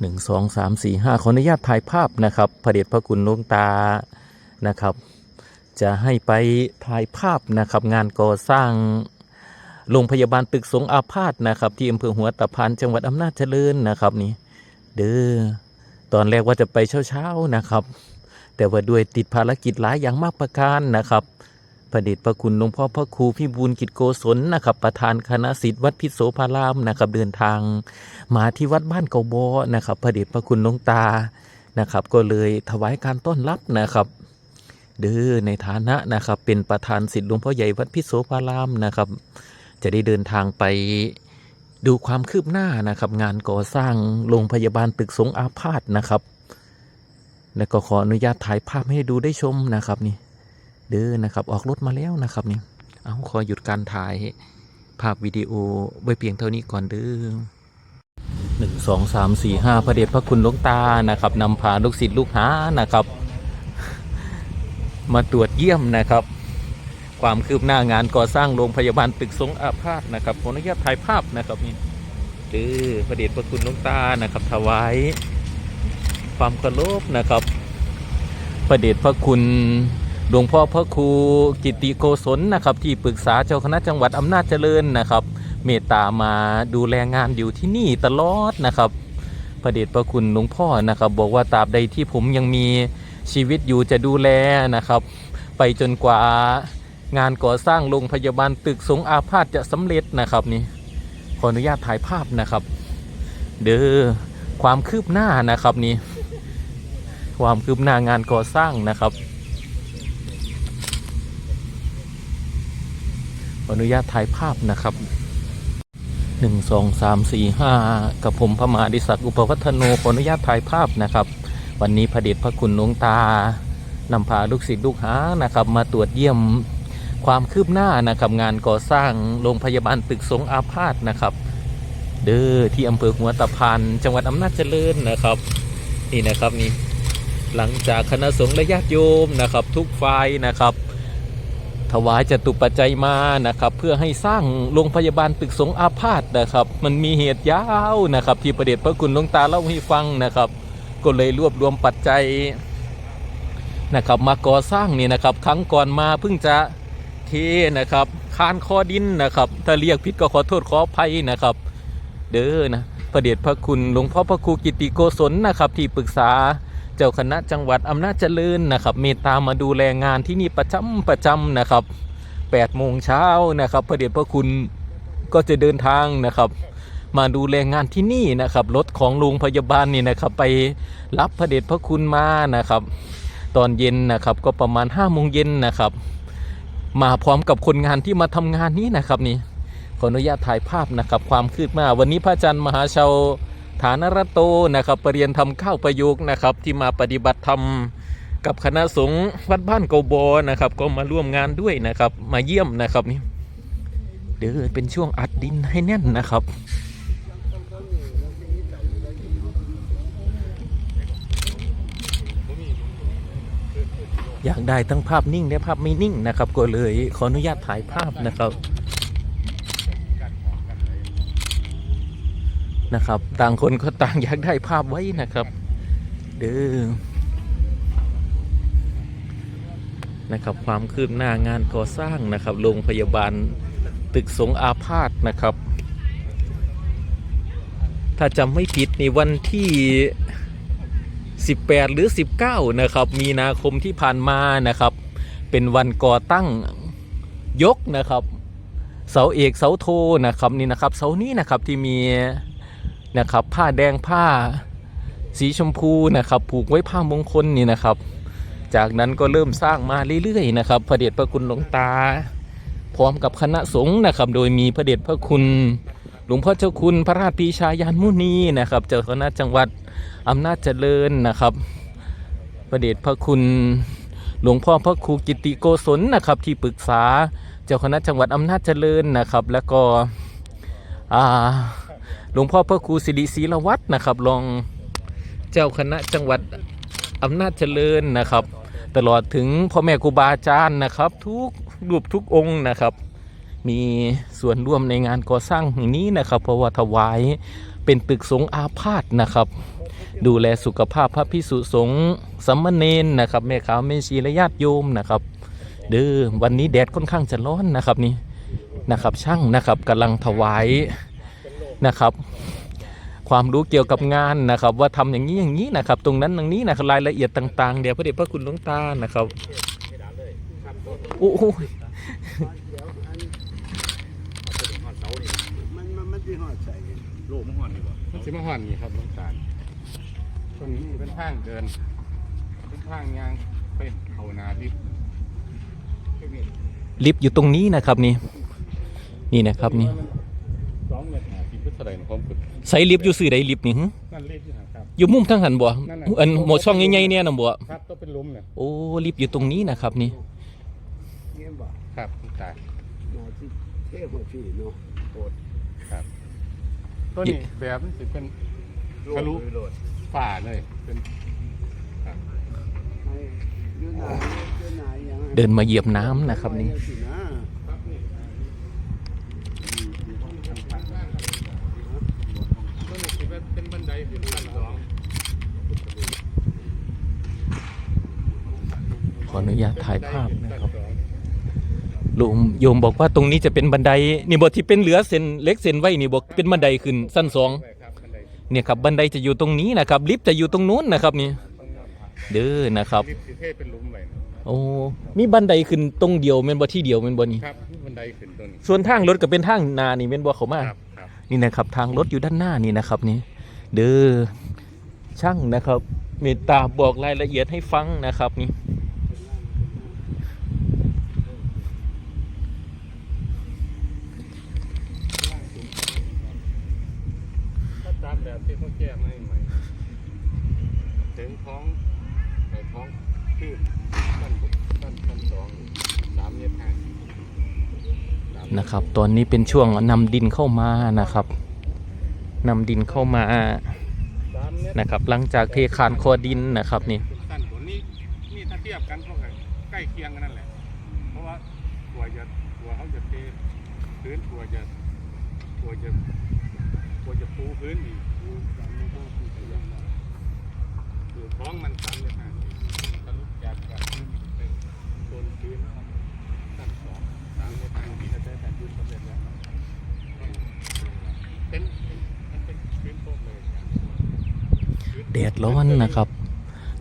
หนึ่งสองสามสี่ห้าขออนุญาตถ่ายภาพนะครับพระเดชพระคุณหลวงตานะครับ จะให้ไปถ่ายภาพนะครับ งานก่อสร้างโรงพยาบาลตึกสงอาพาธนะครับ ที่อำเภอหัวตะพานจังหวัดอำนาจเจริญนะครับนี่เด้อตอนแรกว่าจะไปเช้าๆนะครับ แต่ว่าด้วยติดภารกิจหลายอย่างมากประการนะครับ พระเดชพระคุณหลวงพ่อพระครูพิบูลกิจโกศลนะครับประธานคณะศิษย์วัดพิโสภารามนะครับเดินทางมาที่วัดบ้านเกาบอนะครับพระเดชพระคุณหลวงตานะครับ ก็เลยถวายการต้อนรับนะครับเด้อในฐานะนะครับเป็นประธานศิษย์หลวงพ่อใหญ่วัดพิโสภารามนะครับ จะได้เดินทางไปดูความคืบหน้านะครับ งานก่อสร้างโรงพยาบาลตึกสงอาพาธนะครับ และก็ขออนุญาตถ่ายภาพให้ดูได้ชมนะครับนี่ เด้อนะครับ ออกรถมาแล้วนะครับนี่เอาขอหยุดการถ่ายภาพวิดีโอไว้เพียงเท่านี้ก่อนเด้อหนึ่งสองสามสี่ห้าพระเดชพระคุณหลวงตานะครับนำพาลูกศิษย์ลูกหานะครับ มาตรวจเยี่ยมนะครับ ความคืบหน้างานก่อสร้างโรงพยาบาลตึกสงอาพาธนะครับขออนุญาตถ่ายภาพนะครับนี่เด้อพระเดชพระคุณหลวงตานะครับถวายความเคารพนะครับ พระเดชพระคุณ หลวงพ่อพระครูกิติโกศลนะครับ ที่ปรึกษาเจ้าคณะจังหวัดอำนาจเจริญนะครับ เมตตามาดูแลงานอยู่ที่นี่ตลอดนะครับพระเดชพระคุณหลวงพ่อนะครับ บอกว่าตราบใดที่ผมยังมีชีวิตอยู่จะดูแลนะครับ ไปจนกว่างานก่อสร้างโรงพยาบาลตึกสงอาพาธจะสำเร็จนะครับนี่ขออนุญาตถ่ายภาพนะครับ เด้อความคืบหน้านะครับนี่ความคืบหน้างานก่อสร้างนะครับ อนุญาตถ่ายภาพนะครับหนึ่งสองสามสี่ห้ากับผมพระมหาดิศักดิ์อุปวัฒโนขออนุญาตถ่ายภาพนะครับ วันนี้พระเดชพระคุณหลวงตานำพาลูกศิษย์ลูกหานะครับ มาตรวจเยี่ยมความคืบหน้านะครับงานก่อสร้างโรงพยาบาลตึกสงอาพาธนะครับ เด้อที่อำเภอหัวตะพานจังหวัดอำนาจเจริญนะครับ นี่นะครับนี่หลังจากคณะสงฆ์และญาติโยมนะครับ ทุกฝ่ายนะครับ ถวายจตุปัจจัยมานะครับ เพื่อให้สร้างโรงพยาบาลตึกสงอาพาธนะครับ มันมีเหตุยาวนะครับ ที่ประเดชพระคุณหลวงตาเล่าให้ฟังนะครับ ก็เลยรวบรวมปัจจัยนะครับมาก่อสร้างนี่นะครับ ครั้งก่อนมาเพิ่งจะเทนะครับคานคอดินนะครับ ถ้าเรียกผิดก็ขอโทษขออภัยนะครับ เด้อนะพระเดชพระคุณหลวงพ่อพระครูกิติโกศลนะครับ ที่ปรึกษา เจ้าคณะจังหวัดอำนาจเจริญนะครับเมตตามาดูแลงานที่นี่ประจำประจำนะครับ8โมงเช้านะครับพระเดชพระคุณก็จะเดินทางนะครับ มาดูแลงานที่นี่นะครับรถของโรงพยาบาลนี่นะครับ ไปรับพระเดชพระคุณมานะครับ ตอนเย็นนะครับก็ประมาณ5โมงเย็นนะครับ มาพร้อมกับคนงานที่มาทำงานนี้นะครับนี่ขออนุญาตถ่ายภาพนะครับ ความคืบหน้าวันนี้พระอาจารย์มหาชาว ฐานรัตโตนะครับปรเรียนทำข้าวประยุกต์นะครับ ที่มาปฏิบัติธรรมกับคณะสงฆ์วัดบ้านเกโบนะครับ ก็มาร่วมงานด้วยนะครับ มาเยี่ยมนะครับนี่เดี๋ยวเป็นช่วงอัดดินให้แน่นนะครับอยากได้ทั้งภาพนิ่งและภาพไม่นิ่งนะครับ ก็เลยขออนุญาตถ่ายภาพนะครับ นะครับ ต่างคนก็ต่างอยากได้ภาพไว้นะครับ เด้อนะครับ ความคืบหน้างานก่อสร้างนะครับโรงพยาบาลตึกสงอาพาธนะครับ ถ้าจำไม่ผิดในวันที่ 18 หรือ 19 นะครับ มีนาคมที่ผ่านมานะครับ เป็นวันก่อตั้งยกนะครับ เสาเอกเสาโทนะครับนี่นะครับ เสานี้นะครับที่มี นะครับ ผ้าแดงผ้าสีชมพูนะครับ ผูกไว้ผ้ามงคลนี่นะครับ จากนั้นก็เริ่มสร้างมาเรื่อยๆนะครับพระเดชพระคุณหลวงตา พร้อมกับคณะสงฆ์นะครับ โดยมีพระเดชพระคุณหลวงพ่อเจ้าคุณพระราชปีชายานมุนีนะครับ เจ้าคณะจังหวัดอำนาจเจริญนะครับพระเดชพระคุณหลวงพ่อพระครูกิติโกศลนะครับ ที่ปรึกษาเจ้าคณะจังหวัดอำนาจเจริญนะครับ แล้วก็อ่า หลวงพ่อพระครูสิริศรีละวัฒน์นะครับรองเจ้าคณะจังหวัดอำนาจเจริญนะครับ ตลอดถึงพ่อแม่ครูบาอาจารย์นะครับ ทุกรูปทุกองค์นะครับ มีส่วนร่วมในงานก่อสร้างแห่งนี้นะครับ เพราะว่าถวายเป็นตึกสงฆ์อาพาธนะครับ ดูแลสุขภาพพระพิสุสงฆ์สัมมเนนนะครับแม่ขาวแม่ชีและญาติโยมนะครับเด้อวันนี้แดดค่อนข้างจะร้อนนะครับนี่นะครับช่างนะครับกำลังถวาย นะครับ ความรู้เกี่ยวกับงานนะครับ ว่าทำอย่างนี้อย่างนี้นะครับ ตรงนั้นตรงนี้นะครับรายละเอียดต่าง ๆ เดี๋ยวพระเดชพระคุณหลวงตานะครับโอ้โหมันมันมันที่หอดใส่โลกมะฮอนนี่บ่มันสิมะฮอนนี่ครับน้องตาลตรงนี้เป็นทางเดิน เป็นทางยางเป็นเขานาลิฟลิฟต์อยู่ตรงนี้นะครับนี่ นี่นะครับนี่ เท่าไหร่นะผมกดใส่ลิฟต์อยู่สื่อใดลิฟต์นี่หึนั่นลิฟต์ที่หาครับ อยู่มุมทางหันบ่นั่นน่ะ อันหมดช่องใหญ่ๆเนี่ยนะบ่ครับต้องเป็นหลุมเนี่ยโอ้ลิฟต์อยู่ตรงนี้นะครับนี่ เงี้ยบอกครับน้องตาลนาที่เท่หัวพี่เนาะโคตรครับ ตัวนี้แบบมันสิเป็น ทะลุฝ่าเลยเป็นให้ยืนหนายืนหนาอย่างเดินมาเหยียบน้ำนะครับนี่สินะ ตัวนี้สิเป็นเป็นบันไดขึ้นขั้นสอง ข ออนุญาตถ่ายภาพนะครับโยมโยมบอกว่าตรงนี้จะเป็นบันไดนี่บอกที่เป็นเหลือเส้นเล็กเส้นไว้นี่บอกเป็นบันไดขึ้นสั้นสองครับบันไดเนี่ยครับบันไดจะอยู่ตรงนี้นะครับ ลิฟต์จะอยู่ตรงนู้นนะครับนี่เด้อนะครับลิฟต์สิเทเป็นหลุมไว้นะโอ้มีบันไดขึ้นตรงเดียวแม่นบ่ที่เดียวแม่นบ่นี่ครับบันไดขึ้นตัวนี้ส่วนทางรถก็เป็นทางหนานี่แม่นบ่เขามาครับครับนี่นะครับทางรถอยู่ด้านหน้านี่นะครับนี่เด้อช่างนะครับ เมตตาบอกรายละเอียดให้ฟังนะครับนี่ ถ้าตามแบบที่เขาแก้มาให้ใหม่ถึงท้องไอ้ท้องขึ้นขั้นขั้นขั้นสองสามเมตรห้าสามเมต นะครับ ตอนนี้เป็นช่วงนำดินเข้ามานะครับนำดินเข้ามานะครับ หลังจากเทคานคอดินนะครับนี่สั้นตัวนี้นี่ถ้าเทียบกันก็ใกล้เคียงกันนั่นแหละ เพราะว่าตัวจะตัวเขาจะเทพื้นตัวจะตัวจะตัวจะปูพื้นอีกปูสามเมตรห้าสิบยังไงคือท้องมันสามเมตรห้าสิบทะลุจากจากพื้นไปโซนพื้นขั้นสองสามเมตรห้าสิบ แต่ยืนสำเร็จแล้วเป็นเป็นเป็นโต๊ะเลยแดดร้อนนะครับ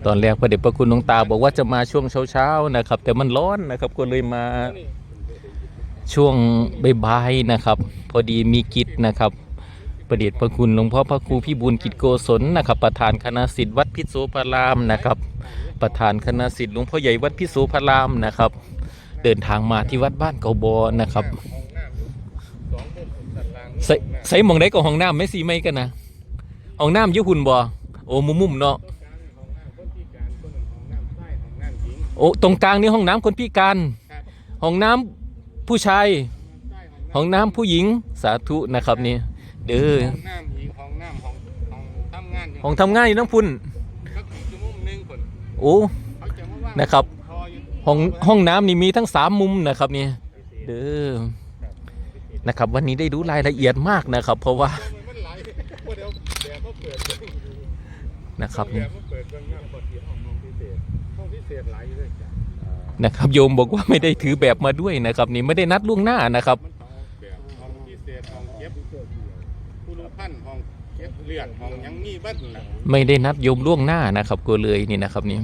ตอนแรกพระเดชพระคุณหลวงตาบอกว่าจะมาช่วงเช้าๆนะครับ แต่มันร้อนนะครับก็เลยมาช่วงบ่ายๆนะครับ พอดีมีกิจนะครับประเดชพระคุณหลวงพ่อพระครูพิบูลกิจโกศลนะครับ ประธานคณะสิทธิ์วัดพิโสพารามนะครับ ประธานคณะสิทธิ์หลวงพ่อใหญ่วัดพิโสพารามนะครับ เดินทางมาที่วัดบ้านเกาบอนะครับสองคนด้านล่างใส่ใส่หมองได้ก็ห้องน้ำไม่สีไม่กันนะห้องน้ำอยุหุ่นบ่โอ้มุมมุมๆเนาะของน้ำคนพิการคนหนึ่งของน้ำใต้ของน้ำหญิงโอ้ตรงกลางนี่ห้องน้ำคนพิการครับห้องน้ำผู้ชายใต้ของห้องน้ำผู้หญิงสาธุนะครับนี่เด้อของน้ำหญิงของน้ำของของทำงานอยู่ห้องทำงานอยู่น้ำพุ่นก็คือชั่วโมงหนึ่งคนโอ้เขาจะมาว่างนะครับพออยู่ ห้องห้องน้ำนี่มีทั้งสามมุมนะครับนี่เด้อนะครับ วันนี้ได้รู้รายละเอียดมากนะครับ เพราะว่ามันไหลว่าเดี๋ยวเดี๋ยวเขาเปิดเบิ่งนะครับเดี๋นี่ยวเขาเปิดเบิ่งน้ำปอดที่ห้องห้องพิเศษห้องพิเศษไหลายเลยจ้ะนะครับโยมบอกว่าไม่ได้ถือแบบมาด้วยนะครับ นี่ไม่ได้นัดล่วงหน้านะครับมันต้องเอาแบบห้องพิเศษห้องเก็บผู้รู้พันห้องเก็บเลือดห้องหยังมีเบัดนั่นแหละไม่ได้นัดโยมล่วงหน้านะครับก็เลยนี่นะครับนี่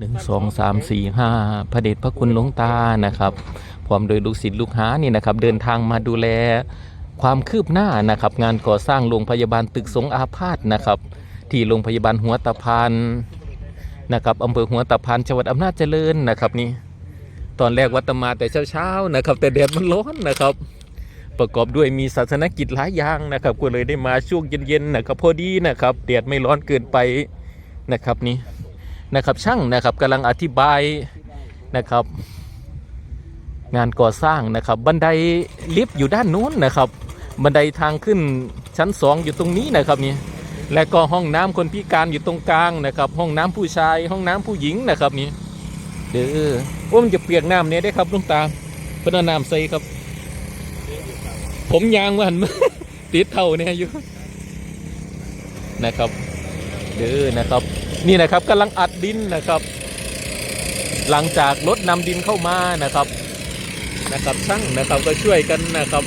หนึ่งสองสามสี่ห้าพระเดชพระคุณหลวงตานะครับพร้อมโดยลูกศิษย์ลูกหานี่นะครับเดินทางมาดูแลความคืบหน้านะครับ งานก่อสร้างโรงพยาบาลตึกสงอาพาธนะครับ ที่โรงพยาบาลหัวตะพานนะครับอำเภอหัวตะพานจังหวัดอำนาจเจริญนะครับนี่ตอนแรกวัดตมาแต่เช้าๆนะครับ แต่แดดมันร้อนนะครับ ประกอบด้วยมีศาสนกิจหลายอย่างนะครับก็เลยได้มาช่วงเย็นๆนะครับพอดีนะครับแดดไม่ร้อนเกินไปนะครับนี่ นะครับช่างนะครับกำลังอธิบายนะครับ งานก่อสร้างนะครับ บันไดลิฟต์อยู่ด้านนู้นนะครับ บันไดทางขึ้นชั้นสองอยู่ตรงนี้นะครับนี่และก็ห้องน้ำคนพิการอยู่ตรงกลางนะครับ ห้องน้ำผู้ชาย ห้องน้ำผู้หญิงนะครับนี่เด้อว่ามันจะเปียกน้ำเนี่ยได้ครับลุงตาพื่อนเอาน้ำใส่ครับ ผมยางวันตติดเท่าเนี่ยอยู่นะครับ เด้อนะครับ นี่นะครับกำลังอัดดินนะครับ หลังจากรถนำดินเข้ามานะครับนะครับช่างนะครับก็ช่วยกันนะครับ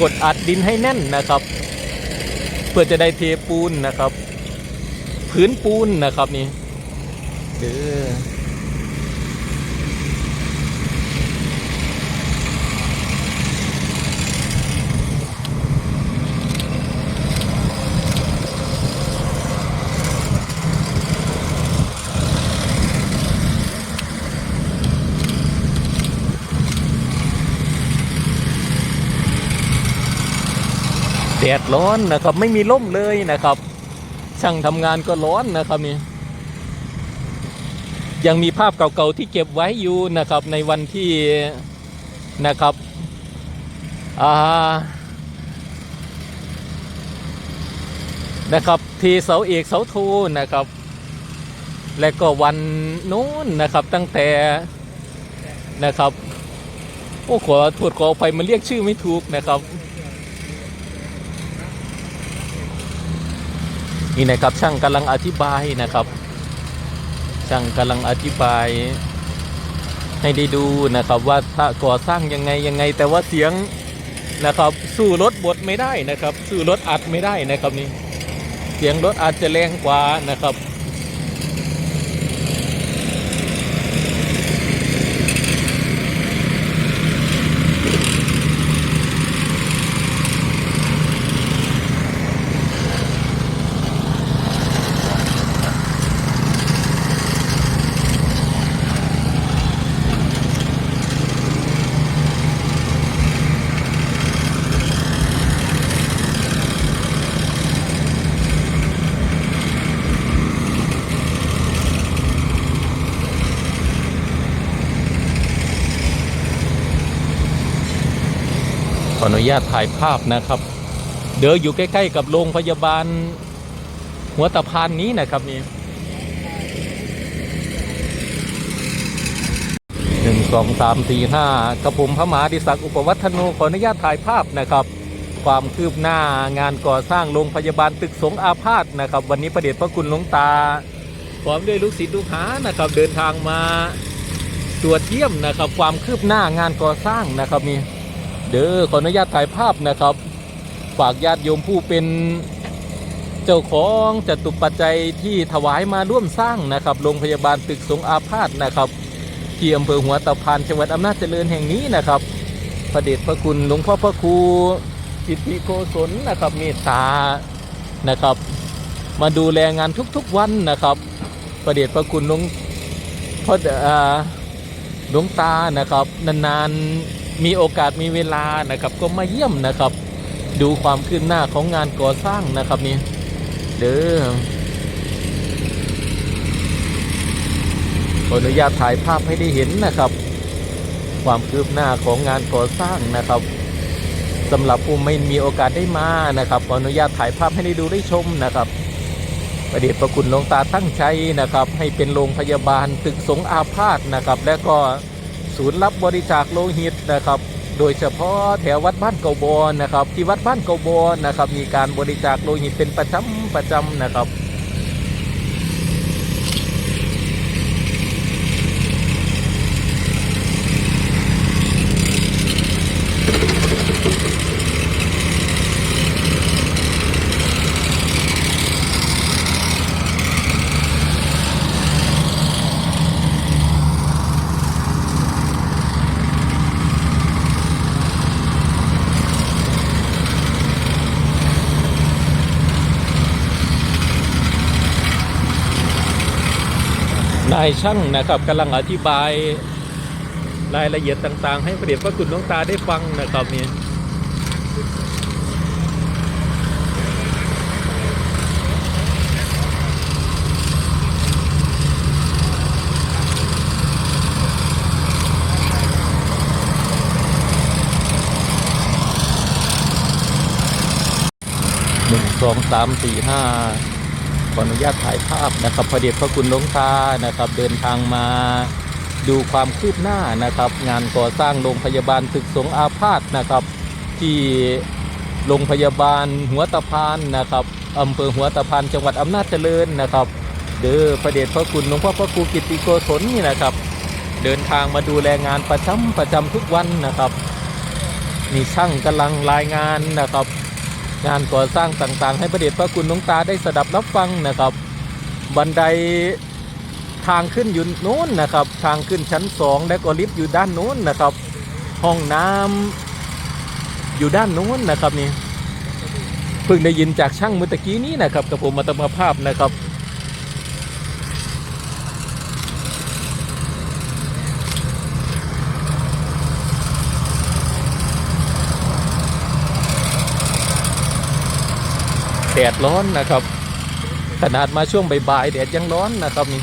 กดอัดดินให้แน่นนะครับ เพื่อจะได้เทปูนนะครับ พื้นปูนนะครับนี่เด้อ ดดร้อนนะครับ ไม่มีร่มเลยนะครับ ช่างทำงานก็ร้อนนะครับนี่ยังมีภาพเก่าๆที่เก็บไว้อยู่นะครับ ในวันที่นะครับอ่านะครับ ทีเสาเอกเสาโทนะครับ และก็วันนู้นนะครับตั้งแต่นะครับ โอ้ขอโทษขอไปมันเรียกชื่อไม่ถูกนะครับ นี่นะครับช่างกำลังอธิบายนะครับ ช่างกำลังอธิบายให้ได้ดูนะครับว่าถ้าก่อสร้างยังไงยังไง แต่ว่าเสียงนะครับ สู้รถบดไม่ได้นะครับ สู้รถอัดไม่ได้นะครับนี่เสียงรถอาจจะแรงกว่านะครับ ออนุญาตถ่ายภาพนะครับ เดี๋ยวอยู่ใกล้ ๆ กับโรงพยาบาล หัวตะพานนี้นะครับนี่หนึ่งสองสามสี่ห้ากระผมพระมหาดิศักดิ์อุปวัฒโนขออนุญาตถ่ายภาพนะครับ ความคืบหน้างานก่อสร้างโรงพยาบาลตึกสงอาพาธนะครับ วันนี้ประเดชพระคุณหลวงตาพร้อมด้วยลูกศิษย์ลูกหานะครับ เดินทางมาตรวจเยี่ยมนะครับ ความคืบหน้างานก่อสร้างนะครับนี่ เด้อขออนุญาตถ่ายภาพนะครับ ฝากญาติโยมผู้เป็นเจ้าของจตุปัจจัยที่ถวายมาร่วมสร้างนะครับโรงพยาบาลตึกสงอาพาธนะครับที่อำเภอหัวตะพานจังหวัดอำนาจเจริญแห่งนี้นะครับพระเดชพระคุณหลวงพ่อพระครูสิทธิโกศลนะครับเมตตานะครับ มาดูแลงานทุกๆวันนะครับพระเดชพระคุณหลวงพ่อหลวงตานะครับนานๆ มีโอกาสมีเวลานะครับก็มาเยี่ยมนะครับ ดูความคืบหน้าของงานก่อสร้างนะครับนี่เด้อขออนุญาตถ่ายภาพให้ได้เห็นนะครับ ความคืบหน้าของงานก่อสร้างนะครับสำหรับผู้ไม่มีโอกาสได้มานะครับขออนุญาตถ่ายภาพให้ได้ดูได้ชมนะครับประเดชประคุณหลวงตาตั้งใจนะครับ ให้เป็นโรงพยาบาลตึกสงอาพาธนะครับ และก็ ศูนย์รับบริจาคโลหิตนะครับ โดยเฉพาะแถววัดบ้านเกาบอนนะครับ ที่วัดบ้านเกาบอนนะครับ มีการบริจาคโลหิตเป็นประจำประจำนะครับ นายช่างนะครับกำลังอธิบายรายละเอียดต่างๆ ให้พระเดชพระคุณหลวงตาได้ฟังนะครับนี่หนึ่งสองสามสี่ห้า ออนุญาตถ่ายภาพนะครับพระเดชพระคุณหลวงตานะครับ เดินทางมาดูความคืบหน้านะครับ งานก่อสร้างโรงพยาบาลตึกสงอาพาธนะครับ ที่โรงพยาบาลหัวตะพานนะครับอำเภอหัวตะพานจังหวัดอำนาจเจริญนะครับ เด้อพระเดชพระคุณหลวงพ่อพระครูกิติโกศลนี่นะครับ เดินทางมาดูแลงานประจำประจำทุกวันนะครับ มีช่างกำลังรายงานนะครับ งานก่อสร้างต่างๆ ให้พระเดชพระคุณหลวงตาได้สดับรับฟังนะครับ บันไดทางขึ้นอยู่นู้นนะครับ ทางขึ้นชั้นสองและก็ลิฟต์อยู่ด้านนู้นนะครับ ห้องน้ำอยู่ด้านนู้นนะครับนี่เพิ่งได้ยินจากช่างเมื่อกี้นี้นะครับกับผมมาตมาภาพนะครับ แดดร้อนนะครับ ขนาดมาช่วงบ่ายๆแดดยังร้อนนะครับนี่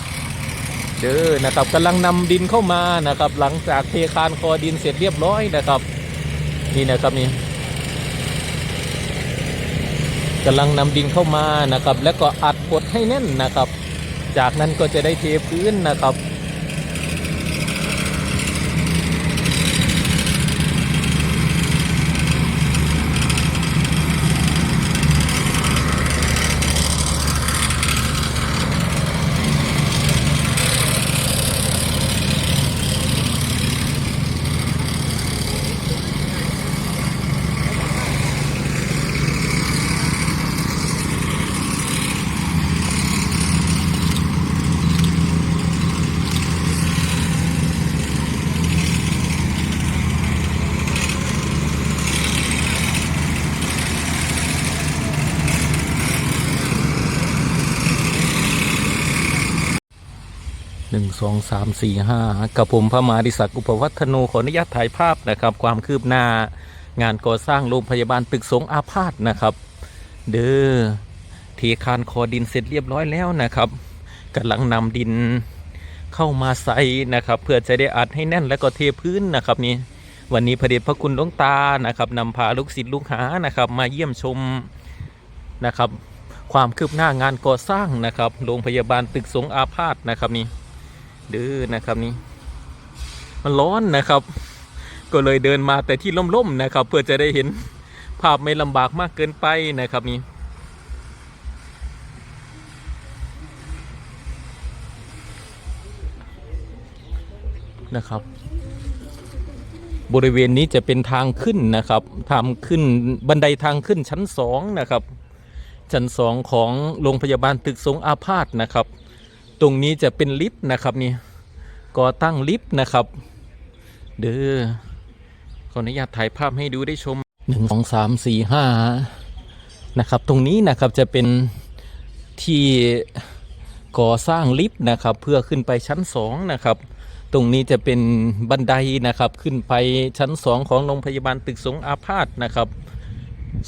เด้อนะครับกำลังนำดินเข้ามานะครับ หลังจากเทคานคอดินเสร็จเรียบร้อยนะครับ นี่นะครับนี่กำลังนำดินเข้ามานะครับ แล้วก็อัดกดให้แน่นนะครับ จากนั้นก็จะได้เทพื้นนะครับ หนึ่งสองสามสี่ห้ากับผมพระมาดิศักดิ์อุปวัฒโนขออนุญาตถ่ายภาพนะครับ ความคืบหน้างานก่อสร้างโรงพยาบาลตึกสงอาพาธนะครับ เด้อเทคานคอดินเสร็จเรียบร้อยแล้วนะครับกำลังนำดินเข้ามาใส่นะครับ เพื่อจะได้อัดให้แน่นแล้วก็เทพื้นนะครับนี่วันนี้พระเดชพระคุณหลวงตานะครับนำพาลูกศิษย์ลูกหานะครับ มาเยี่ยมชมนะครับ ความคืบหน้างานก่อสร้างนะครับโรงพยาบาลตึกสงอาพาธนะครับนี่ ดื้อนะครับนี่มันร้อนนะครับ ก็เลยเดินมาแต่ที่ร่มๆนะครับ เพื่อจะได้เห็นภาพไม่ลำบากมากเกินไปนะครับนี่นะครับ บริเวณนี้จะเป็นทางขึ้นนะครับทางขึ้นบันไดทางขึ้นชั้นสองนะครับ ชั้นสองของโรงพยาบาลตึกสงอาพาธนะครับ ตรงนี้จะเป็นลิฟต์นะครับนี่ก่อตั้งลิฟต์นะครับ เด้อขออนุญาตถ่ายภาพให้ดูได้ชมหนึ่งสองสามสี่ห้านะครับ ตรงนี้นะครับจะเป็นที่ก่อสร้างลิฟต์นะครับ เพื่อขึ้นไปชั้นสองนะครับ ตรงนี้จะเป็นบันไดนะครับ ขึ้นไปชั้นสองของโรงพยาบาลตึกสงอาพาธนะครับ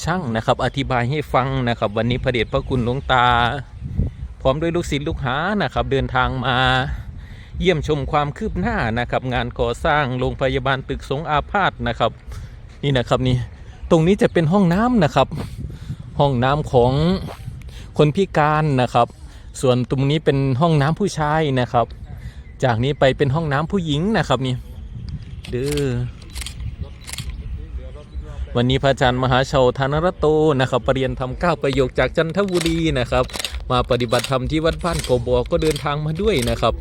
ช่างนะครับ อธิบายให้ฟังนะครับ วันนี้พระเดชพระคุณหลวงตา ร้อมด้วยลูกศิษย์ลูกหานะครับเดินทางมาเยี่ยมชมความคืบหน้านะครับ งานก่อสร้างโรงพยาบาลตึกสงอาพาธนะครับ นี่นะครับนี่ตรงนี้จะเป็นห้องน้ำนะครับ ห้องน้ำของคนพิการนะครับ ส่วนตรงนี้เป็นห้องน้ำผู้ชายนะครับ จากนี้ไปเป็นห้องน้ำผู้หญิงนะครับนี่เด้อวันนี้พระอาจารย์มหาเชาวธนรัตโตนะครับปรริยนทำเก้าประโยคจากจันทบุรีนะครับ มาปฏิบัติธรรมที่วัดบ้านโกบอก็เดินทางมาด้วยนะครับ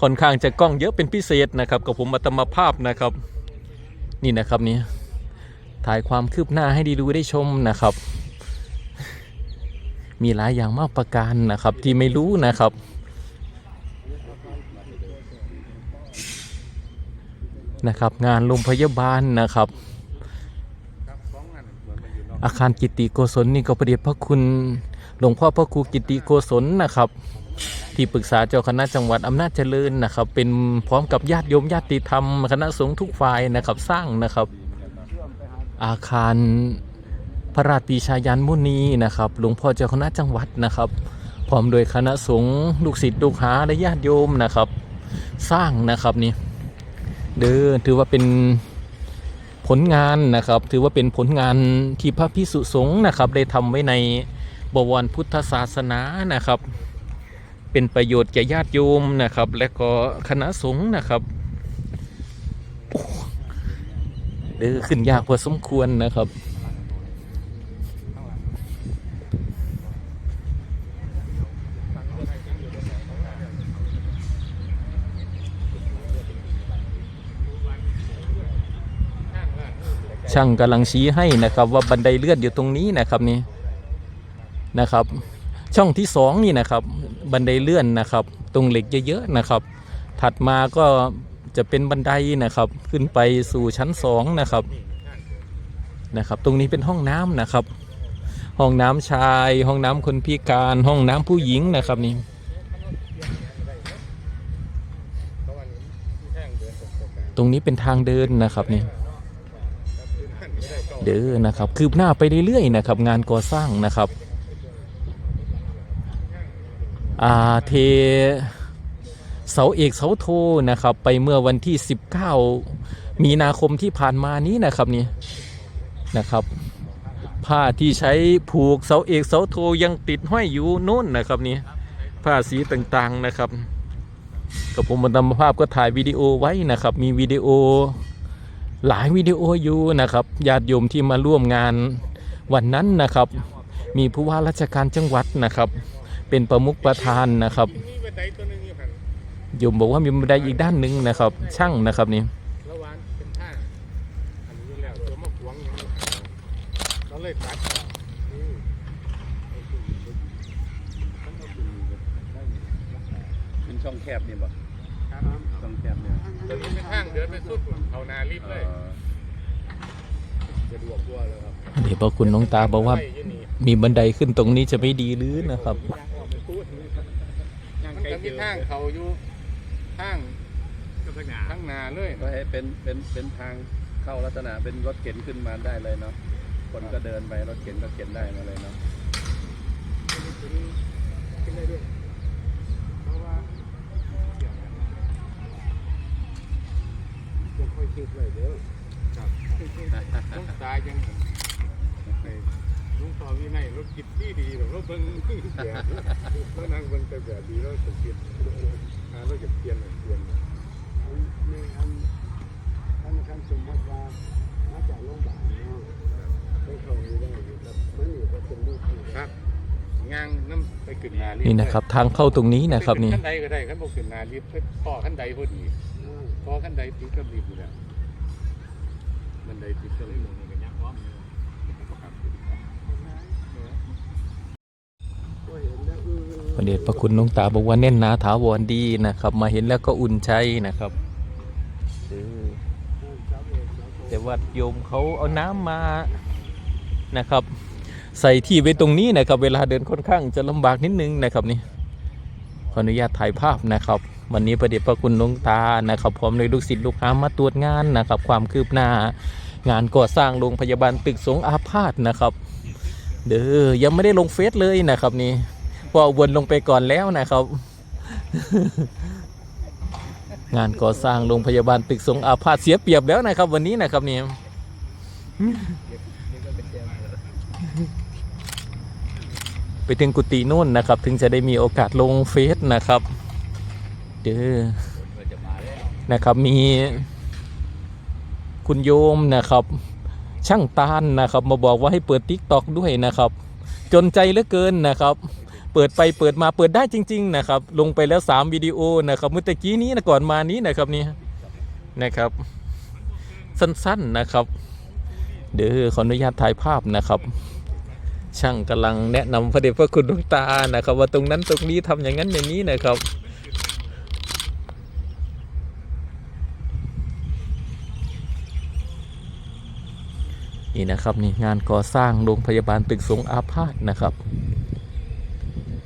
ค่อนข้างจะกล้องเยอะเป็นพิเศษนะครับ กับผมมาตมภาพนะครับ นี่นะครับนี่ถ่ายความคืบหน้าให้ดีดูได้ชมนะครับ มีหลายอย่างมากประการนะครับที่ไม่รู้นะครับนะครับงานโรงพยาบาลนะครับ อาคารกิติโกศลนี่ก็ประเดชพระคุณ หลวงพ่อพระครูกิติโกศลนะครับที่ปรึกษาเจ้าคณะจังหวัดอำนาจเจริญนะครับ เป็นพร้อมกับญาติโยมญาติธรรมคณะสงฆ์ทุกฝ่ายนะครับสร้างนะครับ อาคารพระราชปีชายันมุนีนะครับ หลวงพ่อเจ้าคณะจังหวัดนะครับ พร้อมโดยคณะสงฆ์ลูกศิษย์ลูกหาและญาติโยมนะครับ สร้างนะครับนี่เด้อถือว่าเป็นผลงานนะครับ ถือว่าเป็นผลงานที่พระพิสุสงฆ์นะครับ ได้ทำไว้ใน บวรพุทธศาสนานะครับ เป็นประโยชน์แก่ญาติโยมนะครับ และก็คณะสงฆ์นะครับเดือดขึ้นยากพอสมควรนะครับช่างกำลังชี้ให้นะครับว่าบันไดเลื่อนอยู่ตรงนี้นะครับนี่ นะครับ ช่องที่สองนี่นะครับบันไดเลื่อนนะครับ ตรงเหล็กเยอะๆนะครับ ถัดมาก็จะเป็นบันไดนะครับ ขึ้นไปสู่ชั้นสองนะครับนะครับ ตรงนี้เป็นห้องน้ำนะครับ ห้องน้ำชาย ห้องน้ำคนพิการ ห้องน้ำผู้หญิงนะครับนี่ตรงนี้เป็นทางเดินนะครับนี่เด้อนะครับ คืบหน้าไปเรื่อยๆนะครับ งานก่อสร้างนะครับ เทเสาเอกเสาโทนะครับ ไปเมื่อวันที่ 19 มีนาคมที่ผ่านมานี้นะครับนี่นะครับ ผ้าที่ใช้ผูกเสาเอกเสาโทยังติดห้อยอยู่โน่นนะครับนี่ผ้าสีต่างๆนะครับกับผมบรรณภาพก็ถ่ายวิดีโอไว้นะครับ มีวิดีโอหลายวิดีโออยู่นะครับญาติโยมที่มาร่วมงานวันนั้นนะครับ มีผู้ว่าราชการจังหวัดนะครับ เป็นประมุขประธานนะครับมีบันไดตัวหนึงอยู่หันโยมบอกว่ามีบันไดอีกด้านหนึ่งนะครับ ช่างนะครับนี่ระหวานเป็นท่าอันนี้แล้วตัวมะขวางอย่างนี้เราเลยตัดออกอืมเป็นช่องแคบนี่บ่ครับช่องแคบเนี่ยตัวนี้เป็นทางเดินไปสุดเอานาลิฟต์เลยเอ่อสะดวกกว่าเลยครับเดี๋ยวพอคุณน้องตาบอกว่าไปยู่นี่มีบันไดขึ้นตรงนี้จะไม่ดีหรือนะครับ มันก็มีทางเขาอยู่ทางทางนาเลย ก็ให้เป็นเป็นเป็นทางเข้าลักษณะเป็นรถเข็นขึ้นมาได้เลยเนาะคนก็เดินไปรถเข็นก็เข็นได้มาเลยเนาะขึ้นได้ด้วยเพราะว่าเกี่ยวกันนะยังค่อยคิดเลยเดี๋ยวครับต้องตายยังในลุงต่อวินัยรถกิดที่ดี หรอกรถเบิ้งเสียแล้วนั่งเบิ้งแต่แบบดีแล้วจะเปลี่ยนหาแล้วจะเปลี่ยนเปลี่ยนนี่อันท่านท่านสมมติว่ามาจากโรงพยาบาลเนาะไปเข้าอยู่ได้อยู่ครับมันอยู่ก็เป็นลูกอยู่ครับงางน้ำไปขึ้นนาลิฟนี่นะครับ ทางเข้าตรงนี้นะครับนี่ขั้นใดก็ได้ขั้นบกขึ้นนาลิฟต์พ่อขั้นใดพอดีอ่าพอขั้นใดติดกับลิฟต์อยู่แล้วมันใดติดกับลิฟต์ พระเดชพระคุณน้องตาบอกว่าแน่นหนาถาวรดีนะครับ มาเห็นแล้วก็อุ่นใจนะครับเออสาวเอกสาวโทแต่ว่าโยมเขาเอาน้ำมานะครับ ใส่ที่ไว้ตรงนี้นะครับ เวลาเดินค่อนข้างจะลำบากนิดนึงนะครับนี่ขออนุญาตถ่ายภาพนะครับ วันนี้ประเดชพระคุณหลวงตานะครับ พร้อมเลยลูกศิษย์ลูกหามาตรวจงานนะครับ ความคืบหน้างานก่อสร้างโรงพยาบาลตึกสงอาพาธนะครับ เด้อยังไม่ได้ลงเฟซเลยนะครับนี่ อวนลงไปก่อนแล้วนะครับ งานก่อสร้างโรงพยาบาลตึกสงอาพาธเสียเปรียบแล้วนะครับ วันนี้นะครับนี่ไปถึงกุฏิโน่นนะครับ ถึงจะได้มีโอกาสลงเฟซนะครับ เด้อนะครับมีคุณโยมนะครับ ช่างตาลนะครับ มาบอกว่าให้เปิดทิกตอกด้วยนะครับ จนใจเหลือเกินนะครับ เปิดไปเปิดมาเปิดได้จริง ๆ นะครับ ลงไปแล้ว 3 วิดีโอนะครับเมื่อกี้นี้นะก่อนมานี้นะครับนี่นะครับ สั้นๆนะครับ เดี๋ยวขออนุญาตถ่ายภาพนะครับ ช่างกำลังแนะนำพระเดชพระคุณหลวงตานะครับ ว่าตรงนั้นตรงนี้ทำอย่างนั้นอย่างนี้นะครับนี่นะครับนี่งานก่อสร้างโรงพยาบาลตึกสงอาพาธนะครับ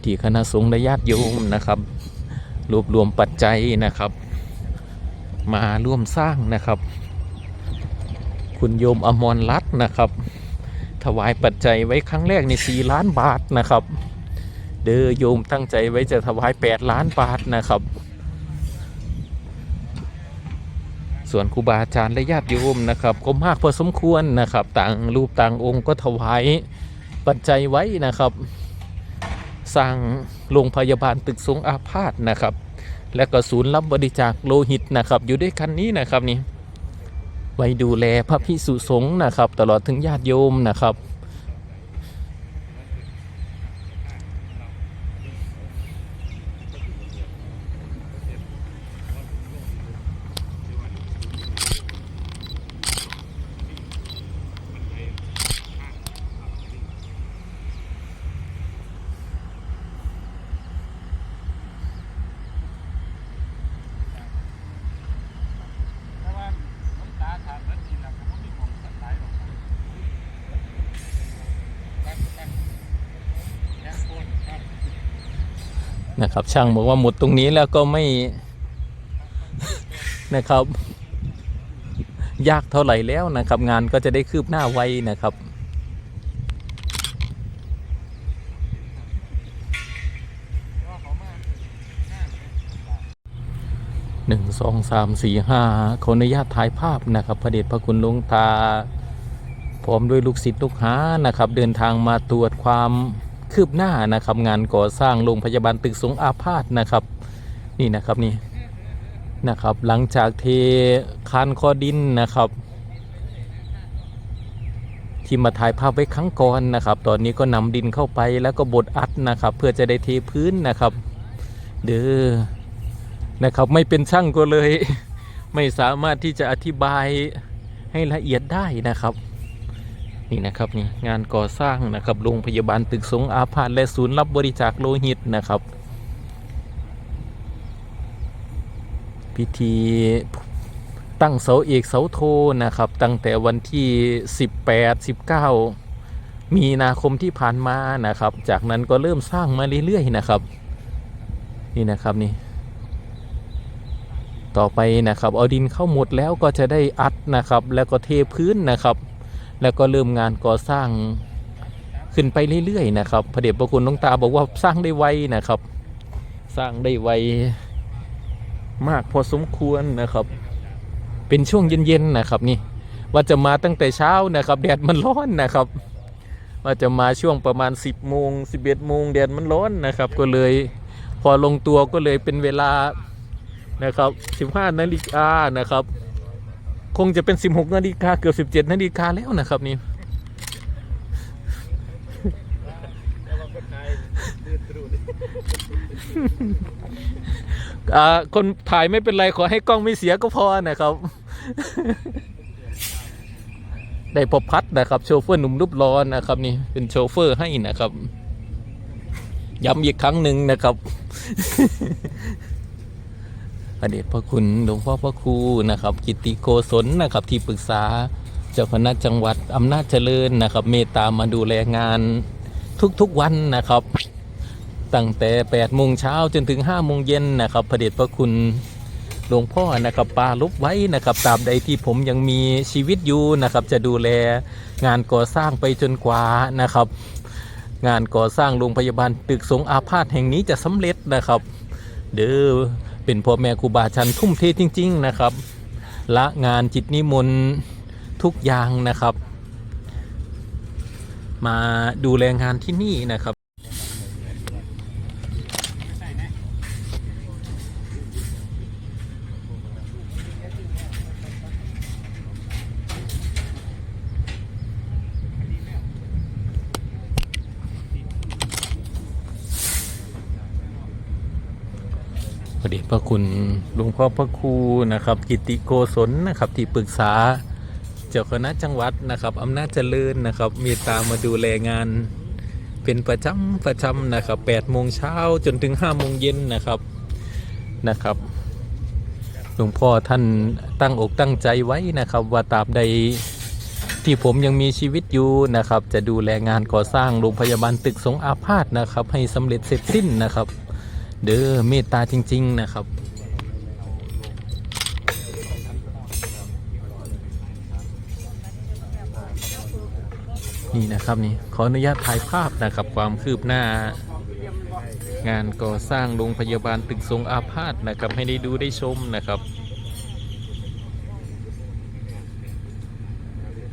ที่คณะสงฆ์และญาติโยมนะครับ รวบรวมปัจจัยนะครับ มาร่วมสร้างนะครับ คุณโยมอมรรัตน์นะครับ ถวายปัจจัยไว้ครั้งแรกใน4ล้านบาทนะครับ เดอโยมตั้งใจไว้จะถวาย8ล้านบาทนะครับ ส่วนครูบาอาจารย์และญาติโยมนะครับ ก็มากพอสมควรนะครับ ต่างรูปต่างองค์ก็ถวายปัจจัยไว้นะครับ สร้างโรงพยาบาลตึกสงอาพาธนะครับ และก็ศูนย์รับบริจาคโลหิตนะครับ อยู่ด้วยกันนี้นะครับนี่ไว้ดูแลพระพิสุสงฆ์นะครับ ตลอดถึงญาติโยมนะครับ นะครับ ช่างบอกว่าหมดตรงนี้แล้วก็ไม่นะครับ ยากเท่าไหร่แล้วนะครับ งานก็จะได้คืบหน้าไวนะครับหนึ่งสองสามสี่ห้าขออนุญาตถ่ายภาพนะครับ พระเดชพระคุณหลวงตาพร้อมด้วยลูกศิษย์ลูกหานะครับ เดินทางมาตรวจความ คืบหน้านะครับ งานก่อสร้างโรงพยาบาลตึกสงอาพาธนะครับ นี่นะครับนี่นะครับ หลังจากเทคานคอดินนะครับ ที่มาถ่ายภาพไว้ครั้งก่อนนะครับ ตอนนี้ก็นำดินเข้าไปแล้วก็บดอัดนะครับ เพื่อจะได้เทพื้นนะครับเด้อนะครับไม่เป็นช่างก็เลย ไม่สามารถที่จะอธิบายให้ละเอียดได้นะครับ นี่นะครับนี่งานก่อสร้างนะครับโรงพยาบาลตึกสงอาพาธและศูนย์รับบริจาคโลหิตนะครับ พิธีตั้งเสาเอกเสาโทนะครับ ตั้งแต่วันที่ 18 19 มีนาคมที่ผ่านมานะครับ จากนั้นก็เริ่มสร้างมาเรื่อยๆนะครับ นี่นะครับนี่ต่อไปนะครับ เอาดินเข้าหมดแล้วก็จะได้อัดนะครับ แล้วก็เทพื้นนะครับ แล้วก็เริ่มงานก่อสร้างขึ้นไปเรื่อยๆนะครับพระเดชพระคุณหลวงตาบอกว่าสร้างได้ไวนะครับ สร้างได้ไวมากพอสมควรนะครับ เป็นช่วงเย็นๆนะครับนี่ว่าจะมาตั้งแต่เช้านะครับ แดดมันร้อนนะครับ ว่าจะมาช่วงประมาณ 10โมง11โมงแดดมันร้อนนะครับ ก็เลยพอลงตัวก็เลยเป็นเวลานะครับ 15นาฬิกานะครับ คงจะเป็น 16 นาฬิกาเกือบ17 นาฬิกาแล้วนะครับนี่คนถ่ายไม่เป็นไรขอให้กล้องไม่เสียก็พอนะครับ ได้พบพัดนะครับโชเฟอร์หนุ่มรูปร้อนนะครับนี่เป็นโชเฟอร์ให้นะครับ ย้ำอีกครั้งหนึ่งนะครับ พระเดชพระคุณหลวงพ่อพระครูนะครับ กิตติโกศลนะครับที่ปรึกษาเจ้าคณะจังหวัดอำนาจเจริญนะครับ เมตตามาดูแลงานทุกๆวันนะครับตั้งแต่8โมงเช้าจนถึง5โมงเย็นนะครับพระเดชพระคุณหลวงพ่อนะครับปาลบไว้นะครับตราบใดที่ผมยังมีชีวิตอยู่นะครับ จะดูแลงานก่อสร้างไปจนกว่านะครับ งานก่อสร้างโรงพยาบาลตึกสงอาพาธแห่งนี้จะสำเร็จนะครับ เด้อ เป็นพ่อแม่ครูบาอาจารย์ทุ่มเทจริง ๆ นะครับ ละงานจิตนิมนต์ทุกอย่างนะครับ มาดูแลงานที่นี่นะครับ พระเดชพระคุณหลวงพ่อพระครูนะครับ กิติโกศลนะครับที่ปรึกษาเจ้าคณะจังหวัดนะครับอำนาจเจริญนะครับมตตามาดูแลงานเป็นประจำประจำนะครับ8โมงเช้าจนถึง5โมงเย็นนะครับนะครับหลวงพ่อท่านตั้งอกตั้งใจไว้นะครับ ว่าตราบใดที่ผมยังมีชีวิตอยู่นะครับ จะดูแลงานก่อสร้างโรงพยาบาลตึกสงอาพาธนะครับ ให้สำเร็จเสร็จสิ้นนะครับ เด้อเมตตาจริง ๆ นะครับ นี่นะครับนี่ขออนุญาตถ่ายภาพนะครับความคืบหน้างานก่อสร้างโรงพยาบาลตึกทรงอาพาธนะครับให้ได้ดูได้ชมนะครับ